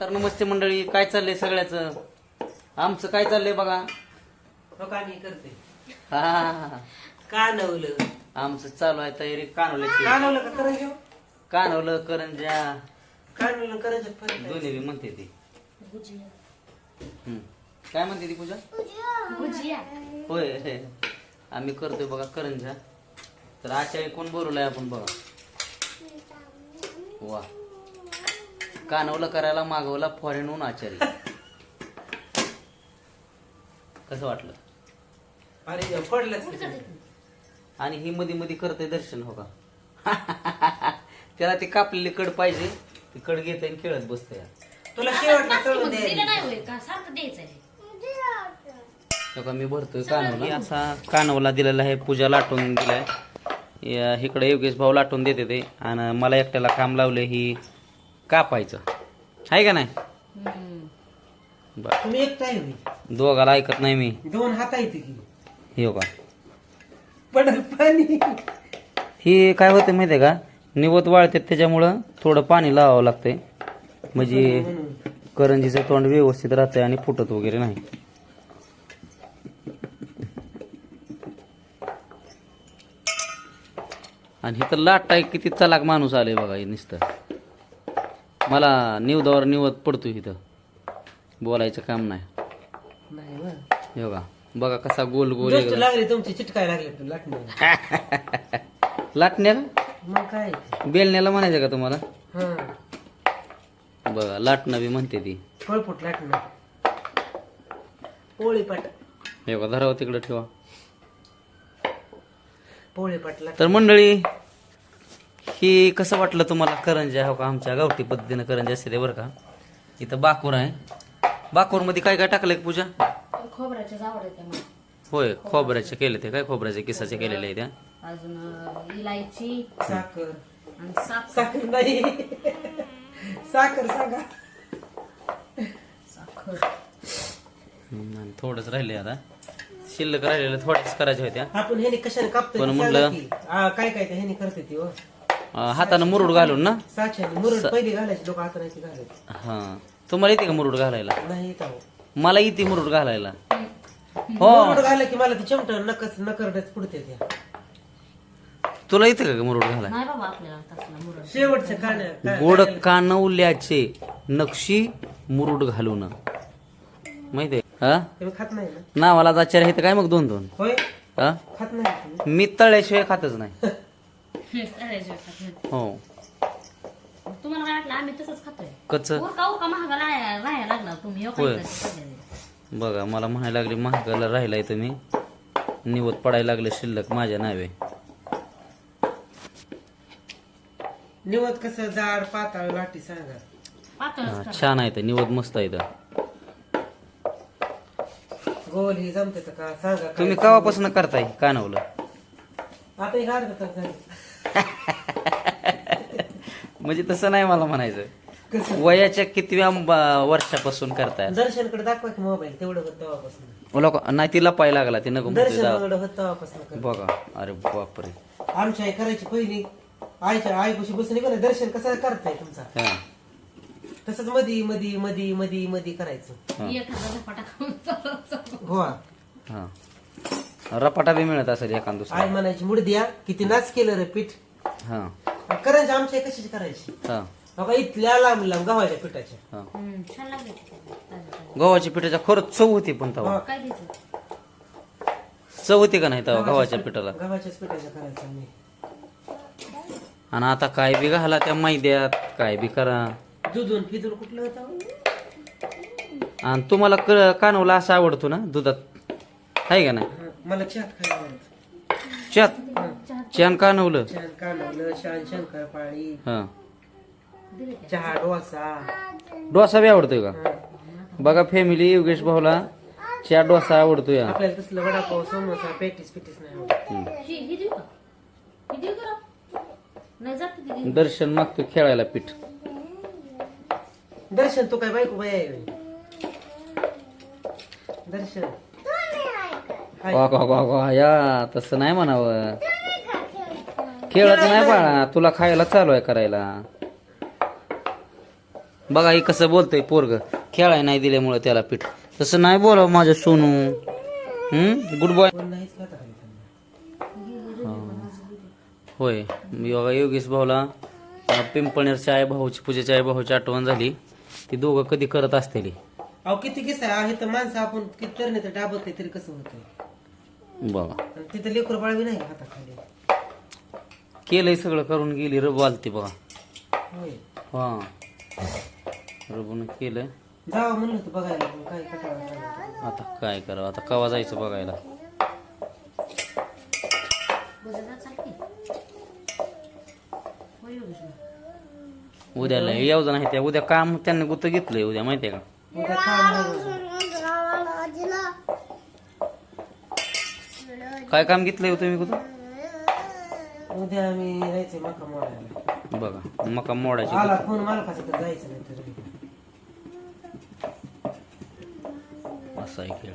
तर नमस्ते मंडळी काय चाललंय सगळ्याचं? आमचं काय चाललंय बघा? हो का मी करते. हा कानवलं. आमचं चालू आहे तयारी कानवल्याची. कानवलं का करायचं कानवलं करंजा कानवलं करायचं फरक आहे. दोन्ही बी म्हणते ती. हम्म. काय म्हणते ती पूजा? होय आम्ही करतोय बघा करंजा तर आचार्य कोण बोलवलाय आपण बघा? वा. कानवलं करायला मागवला फॉरेनहून आचार्य कसं वाटलं? अरे पडलंच की. आणि ही मध्ये मध्ये करते दर्शन हो का? त्याला ती कापलेली कड पाहिजे ती कड घेते आणि खेळत बसते तुला शेवटला चढून का? सारखं द्यायचं आहे हो का मी भरतोय कानवला असा कानवला दिलेला आहे पूजा लाटून दिलाय. या- इकडे योगेश भाऊ लाटून देते ते. आणि मला एकट्याला काम लावले ही कापायचं. आहे का नाही? बर. तुम्ही एकटा आहे होय. दोघाला ऐकत नाही मी. दोन हात आहेत की. हे का पडल पाणी. ही काय होते माहिती आहे का? निवत वाळते त्याच्यामुळं थोडं पाणी लावावं लागतंय. म्हणजे. करंजीचं तोंड व्यवस्थित राहतंय आणि फुटत वगैरे नाही. आणि हे तर लाट आहे किती चलाक माणूस आले बघा हे नुसतं. मला निवदावर निवत पडतो इथं. बोलायचं काम नाही. नाही बा. हे बघा बघा कसा गोल गोल गोष्ट एकदम. लागली तुमची चिटकाय लागले तू लाटण्याला लाटण्याला मग काय? ते? बेलण्याला म्हणायचं का तुम्हाला? हा. बघा लाटणं बी म्हणते ती. फळफुट लाटणं. पोळी पाट हे बघा धरावं तिकडं ठेवा. पोळी पाट लाट तर मंडळी ही कसं वाटलं तुम्हाला करंजा? हो का आमच्या गावठी पद्धतीनं करंजा असते बरं का? इथं बाकूर आहे. बाकूरमध्ये काय काय टाकलंय पूजा मग. होय खोबऱ्याचे केले ते काय? खोबऱ्याचे किसाचे केलेले आहे त्या. अजून इलायची. साखर. आणि साखर. साखर नाही. साखर सांगा. साखर. हम्म, आणि थोडंच राहिले आता. शिल्लक राहिलेलं थोड्याच करायच्या होत्या. आपण ह्याने कशाने कापतो पण म्हणलं- काय काय ते ह्याने करते ती हो. हातानं मुरुड घालून ना? साच्याने मुरड पहिली घालायची लोक हाताने ती घालायची. हा. तुम्हाला येते का मुरुड घालायला? नाही येत अहो. मला येते मुरुड घालायला. हो. मुरड घाला की मला ती चमट नकच नकरडच पुढते त्या. तुला येते का मुरुड घालायला? नाही बाबा आपल्याला तसला मुरड शेवटच्या कान्या काय- गोड कानवल्याचे नक्षी मुरुड घालून. माहितीये हा? तुम्ही खात नाही ना. नावाला आचार्य आहे तर काय मग दोन दोन होय? हा? खात नाही तुम्ही मी तळल्याशिवाय खातच नाही. हो. तुम्हाला काय वाटलं आम्ही तसंच खातोय? कच उरका उरका महागा राहायला राहायला लागला तुम्ही हो होय. बघा मला म्हणायला लागली महागाला राहिलाय तुम्ही. निवत पडायला लागले शिल्लक माझ्या नावे. निवत कसं जाड पाताळ वाटी सांगा. पातळच हा, करा. छान आहे ते निवत मस्त आहे इथं. गोल ही जमते का? सांगा काय? तुम्ही कवापासून करताय? कानवलं. आता एक अर्धा तास झाले. म्हणजे तसं नाही मला म्हणायचं. कसं? वयाच्या कितव्या वर्षापासून करताय दर्शनकडे दाखवा की मोबाईल तेवढं होत तेव्हापासून. लोक नाही तिला पाय लागला ती नको. दर्शनकडे होत तेव्हापासून कर. बघा. अरे बापरे. आमची आई करायची पहिली. आईच्या आईपाशी बसून का नाही, दर्शन कसं करताय तुमचा? हा. तसंच मधी मधी मधी मधी मधी करायचं. एखादा झपाटा खाऊन चालत हो हा. रपाटा बी मिळत असेल एखाद दुसरा. आई म्हणायची मुड द्या किती नाच केलं रे पीठ. हा. करायची आमची आई कशाची करायची. हा. बघा इथल्या लांब लांब गव्हाच्या पिठाच्या. हा. हम्म, छान लागले ते ताजे ताजे. गव्हाच्या पिठाच्या खरंच चव होती पण तवा काय द्यायचं चव होती का नाही तवा गव्हाच्या पिठाला? गव्हाच्याच पिठाच्या करायच्या आम्ही. आणि आता काय बी घाला त्या मैद्यात काय बी करा. दुधून फिदून कुठलं होतं आणि तुम्हाला क- कानवला असं आवडतो ना दुधात? आहे का नाही? हं, मला चहात खायला आवडतं. चात छान कानवलं छान कानवलं छान शंकरपाळी हा दिले का? चहा डोसा डोसा बी आवडतोय का हं. बघा फॅमिली योगेश भाऊला चहा डोसा आवडतो या आपल्याला तसलं वडापाव समोसा पेटीस पिटीस नाही आवडत ही ही देऊ का ही देऊ का राव? नाही जात ती देऊ. दर्शन मागतो खेळायला पीठ दर्शन तू काय बायको बाय आहे होय? दर्शन. वा वा वा वा या तसं नाही म्हणावं. खेळत नाही बाळा. तुला खायला चालू आहे करायला. बघा हे कसं बोलतय पोरग. खेळाय नाही दिल्यामुळे त्याला पीठ. तसं नाही बोलाव माझ्या सोनू. हम्म गुड बॉय होय. योगा बघा योगेश भाऊला अं, पिंपळनेरच्या आई भाऊची पूजेच्या आई भाऊची आठवण झाली. ती दोघं कधी करत असतील. अहो किती किस्सा आहे तर माणसं आपण किती तरणे तर डाबत तरी कसं होतं बघा तिथं लेकर बाळ बी नाही केलंय सगळं करून गेली रब आलती बघा. होय. हा. रबून केलं. जावं म्हणलं होतं बघायला पण काय कटाळा आला. आता काय करावं? आता कवा जायचं बघायला. उद्याला येऊ नाही त्या. उद्या काम त्यांनी गुत घेतलंय उद्या माहितीये का? उद्या काम आहे. काय काम घेतलंय हो तुम्ही कुठं? उद्या आम्ही जायचंय मका मोडायला. बघा मका मोडायची आला फोन मालकाचा तर जायचं नाही तर असा आहे खेळ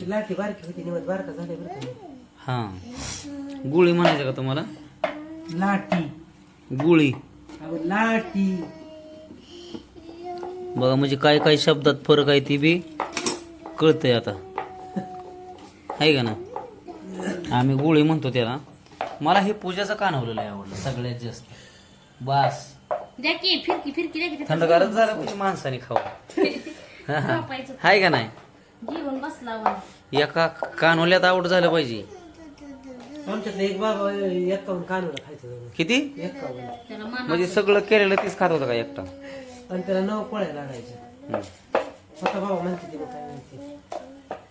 ती लाठी बारकी होती बारका झाले बरं का. हा. गुळी म्हणायचं का तुम्हाला? लाठी. गुळी. लाठी. बघा म्हणजे काय काय शब्दात फरक आहे ती बी? कळतंय आता. आहे का ना आम्ही गोळी म्हणतो त्याला. मला हे पूजाचं कानवलेलं आहे आवडलं? सगळ्यात जास्त. बास. की फिरकी फिरकी द्या की ते थंडगारच झालं म्हणजे माणसाने खाऊ कापायचं. आहे का नाही? जेवण बसला वा. एका कानवल्यात आवड झालं पाहिजे. आमच्यातलं एक बाबा एक्कावन्न कानूला खायचं. किती? एक्कावन्न त्याला मान म्हणजे सगळं केलेलं तीच खात होता का एकटा? आणि त्याला नऊ पोळ्या लागायच्या हम्म. स्वतः बाबा म्हणते ती मग काय म्हणते.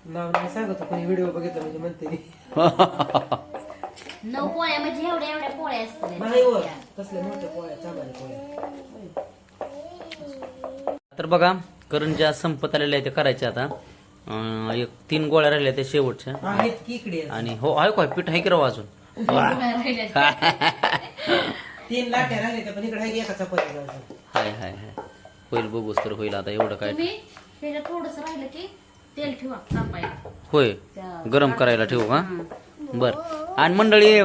नाव नाही सांगतो कोणी व्हिडिओ बघितला म्हणजे म्हणते ती. नऊ पोळ्या म्हणजे एवढ्या एवढ्या पोळ्या असतात. नाही हो तसल्या मोठ्या पोळ्या चांगल्या पोळ्या. तर बघा करंज्या संपत आलेल्या आहेत ते करायच्या आता. अं, एक तीन गोळ्या राहिल्या त्या शेवटच्या. आहेत की इकडे? आणि हो आहे काय? पीठ आहे की राव अजून? तीन लाट्या राहिल्या पण इकडे आहे की एका चपाती जायचं हाय हाय हाय. होईल बघूच तर होईल आता एवढं काय. तुम्ही त्याच्यात थोडस राहिलं की तेल ठेवा तापायला. होय. त्या- गरम करायला ठेवू का? बर. आणि मंडळी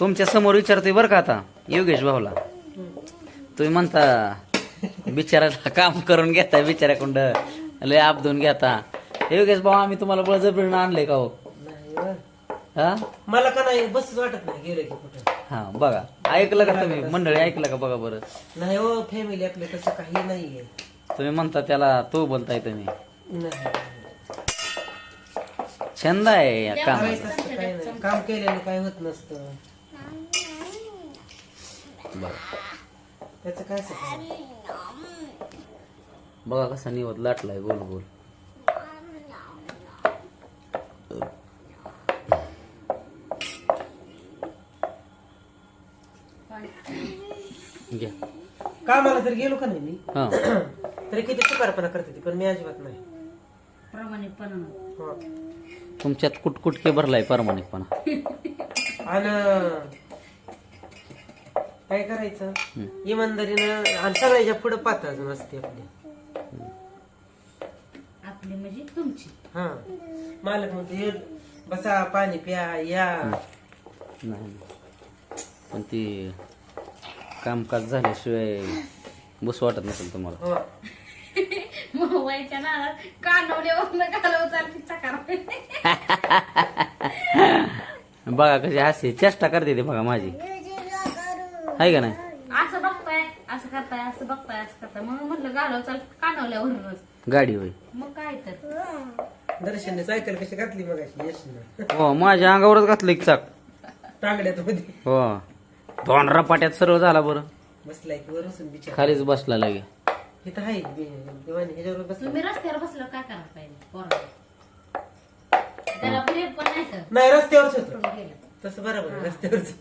तुमच्यासमोर विचारतोय बरं का आता योगेश भाऊला. तुम्ही म्हणता बिचाराला काम करून घेता बिचाऱ्याकुंड लय आपदून घेता. योगेश भाऊ आम्ही तुम्हाला बळजबरीनं आणलंय का हो? नाही हो. हा मला का नाही बसच वाटत नाही गेलं की कुठं. हा बघा. ऐकलं का तुम्ही? मंडळी ऐकलं का बघा बरं? नाही हो फॅमिली आपलं तसं काही नाहीये. तुम्ही म्हणता त्याला तो बोलताय तुम्ही. नाही. छंद आहे या कामाचा. करायचं असतं काही नाही काम केल्याने काय होत नसतं. बरं. त्याचं काय बघा कसा निवत लाटलाय गोल गोल घ्या. कामाला जर गेलो का नाही मी हा. तरी किती चुकारपणा करते ती पण मी अजिबात नाही. प्रामाणिकपणा हो. तुमच्यात कुटकुटके भरलाय प्रामाणिकपणा आणि काय करायचं? इमानदारीनं आणि सगळ्याच्या पुढे पाहत अजून असते आपली. आपली म्हणजे तुमची. हा. मालक म्हणतो "ये, बसा पाणी प्या या. नाही नाही. पण ती कामकाज झाल्याशिवाय बस वाटत नसेल तुम्हाला. हो. मोबाईलच्या नादात कानवल्यावर घालव चालती चकार बघा कशी हसते. चेष्टा करते ते बघा माझी. आहे का नाही? असं बघताय असं करताय असं बघताय असं करताय. म्हणून म्हटलं घालव चाल कानवल्यावरूनच गाडी होय. मग काय तर. दर्शनने सायकल कशी घातली मग यशनं. हो माझ्या अंगावरच घातलं एक चाक. टांगड्यात हो. दोंडरा पाट्यात सर्व झाला बरं. बसलाय की वर बसून बिचार. खालीच बसला लगे. इथं आहे. बे- दिवाणी ह्याच्यावर बसला तुम्ही रस्त्यावर बसलं काय करायला पाहिजे? पोराला त्याला ब्रेक पण नाही तर. नाही रस्त्यावरच होतो. गेलं. तसं बरोबर आहे, रस्त्यावरच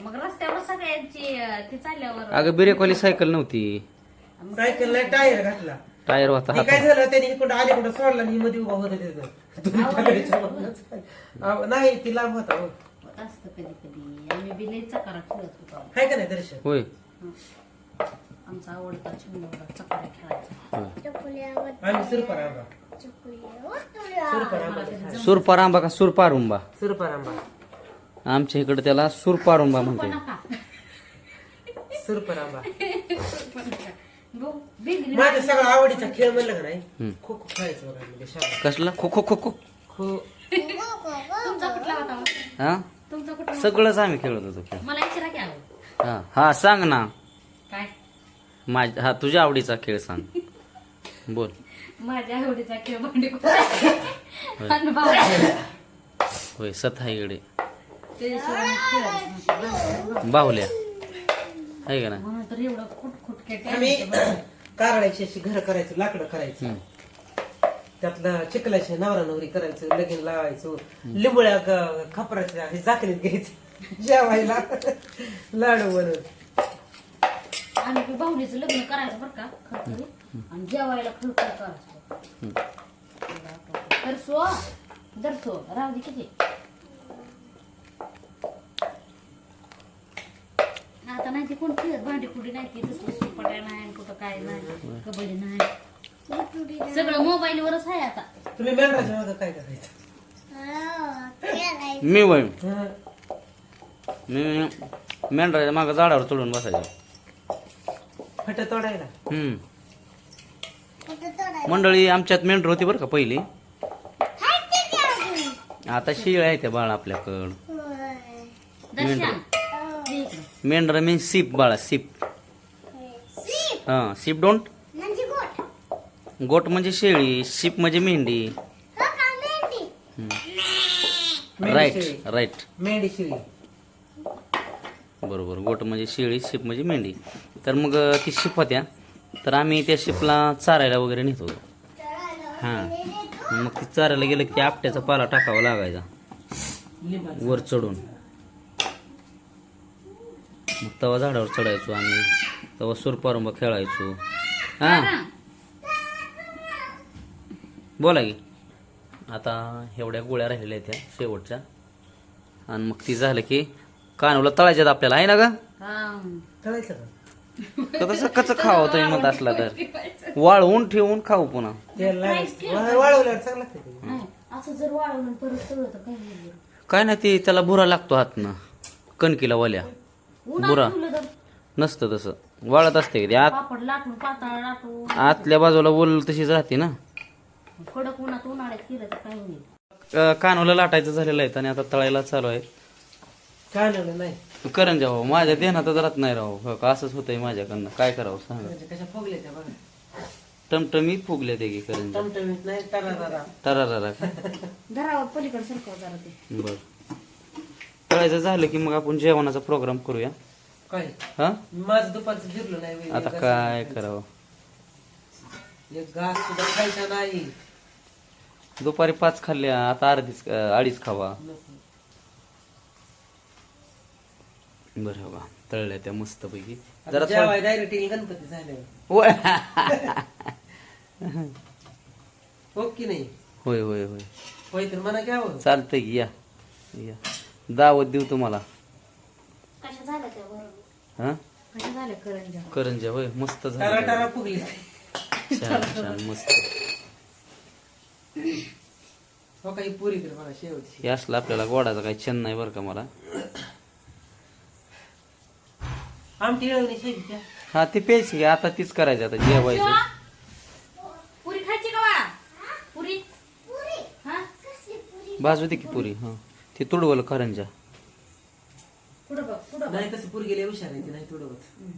मग रस्त्यावर सगळ्यांची अं, ते चालल्यावर अगं बिरेकवाली सायकल नव्हती. सायकल नाही टायर घातला. टायर होता ते काय झालं त्याने इकडं आले कुठं सोडला आणि मध्ये उभा होता तिथं. अहो, नाही. ती लांब होता हो. होत असतं कधी कधी आम्ही बी लई चकारा खेळत होतो. हाय का नाही दर्शन? होय. आमचा आवडता छंद होता चकारा खेळायचा सुरपारांबा का सुरपारुंबा? सुरपार आंबा. आमच्या इकडे त्याला सुरपारुंबा म्हणते नका. सुरपर आंबा. बघ, बिगडी माझा सगळा आवडीचा खेळ म्हणलं का नाही. खो खो खेळायचं बघा म्हणजे शाळेत. कसला? खो खो खो खो. खो. तुमचा कुठला होता मग? हा? तुमचा कुठला होता? सगळंच आम्ही खेळत होतो खेळ. मला विचारा की आवड हा हा सांग ना. काय? माझ हा तुझ्या आवडीचा खेळ सांग. बोल. माझ्या आवडीचा खेळ भांडी आणि बाहुल्या. होय नव्हते. बाहुल्या. आहे का ना म्हणून तर एवढं खुट खुट आम्ही कारळाची अशी घर करायचो लाकडं करायचं. हम्म. त्यातलं चिखलाची नवरा नवरी करायचं लगीन लावायचो लिंबुळ्या ग- खपराच्या हे झाकणीत घ्यायचं जेवायला. लाडू बनवून. आणि ते बाहुलीचं लग्न करायचं बरं का खरखरी आणि जेवायला खरखर करायचं दरसो दरसो राहू दे किती. आता नाही ती कोण खेळत भांडी कुठे नाही ती तसलं सुपाट्या नाही कुठं काय नाही कबड्डी नाही. सगळं मोबाईल वरच आहे आता. तुम्ही मेंढराच्या मागं काय करायचं? मी वय हं. मी मेंढराच्या मागं झाडावर चढून बसायचो. फट तोडायला. हम्म. मंडळी आमच्यात मेंढर होती बरं का पहिली? आता शिळ आहे त्या बाळ आपल्याकडं. दर्शन इकडं. मेंढर. मीन सीप बाळा सीप हा सीप डोंट गोट. म्हणजे शेळी सीप म्हणजे मेंढी. राईट शेळी. राईट मेंढी शिळी. बरोबर गोट म्हणजे शेळी शिप म्हणजे मेंढी. तर मग ती शिप होत्या. तर आम्ही त्या शिपला चारायला वगैरे नेत होतो. हां. मग ती चारायला गेलं की आपट्याचा पाला टाकावा लागायचा. वर चढून. मग तवा झाडावर चढायचो आम्ही. तवा सुरपारंबा खेळायचो. हां. बोला की. आता एवढ्या गोळ्या राहिलेल्या आहेत त्या शेवटच्या. आणि मग ती झालं की कानवला तळायच्यात आपल्याला आहे ना हा. का? तसं कच खावं तुम्ही म्हणत असला तर? वाळवून ठेवून खाऊ पुन्हा. तेल लावायचं. वा- वाळवल्यावर चांगलं लागतं ते. नाही, असं जर वाळवून परत तळलं तर काय नाही ते त्याला बुरा लागतो हातनं. कणकीला वाल्या. उन्हात बुरा. ठेवलं तर? नसतं तसं. वाळत असते ते. आत पापड लाटून पातळ लाटून. आतल्या बाजूला बोल तशीच राहते ना. कडक उन्हात उन्हाळ्यात केलं तर काय होईल अं, कानवला लाटायचं झालेलं आहे आणि आता तळायला चालू आहे. काय नाही नाही. करंजा भाऊ माझ्या ध्यानातच राहत नाही राहू हो का? असंच होतंय माझ्याकडनं. काय करावं सांगा? म्हणजे कशा फुगल्या त्या बघा. टमटमीत फुगले ते की करंजा टमटमीत नाही टरारा टरारा धरावर पलीकडे सरकव जरा ते. बर. तळायचं झालं की मग आपण जेवणाचा प्रोग्राम करूया. काय? हा? माझं दुपारचं जिरलं नाही वय. आता काय करावं? एक घास सुद्धा खायचा नाही. दुपारी पाच खाल्ल्या आता अर्धीच अं, अडीच खावा. बरं हो बा तळल्या त्या मस्त पैकी जरा थोडं- गणपती झाले होय. हो की नाही? होय होय होय. होय तर हवं चालतंय की या या. दावत देऊ तुम्हाला. कशा झाल्या त्या बरोबर हा? कशा झाल्या करंजा करंजा होय मस्त टरा झालं टरा फुगली छान छान मस्त. हो काही पुरी शेवटची. हे असलं आपल्याला गोडाचा काही छंद नाही बरं का मला. आमटी. हा ती प्यायची की आता तीच करायची आता जेवायचं. पुरी खायची का बाळा? पुरी? हा? बाजू दे की पुरी. हा. ती तुडवलं करंजा पुढं बघ पुढं नाही तसं पुरी गेले हुशार आहे ती नाही थोडं होत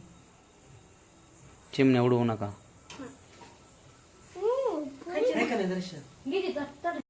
चिमण्या उडवू नका. आहे का नाही दर्शन? गेली तर तर.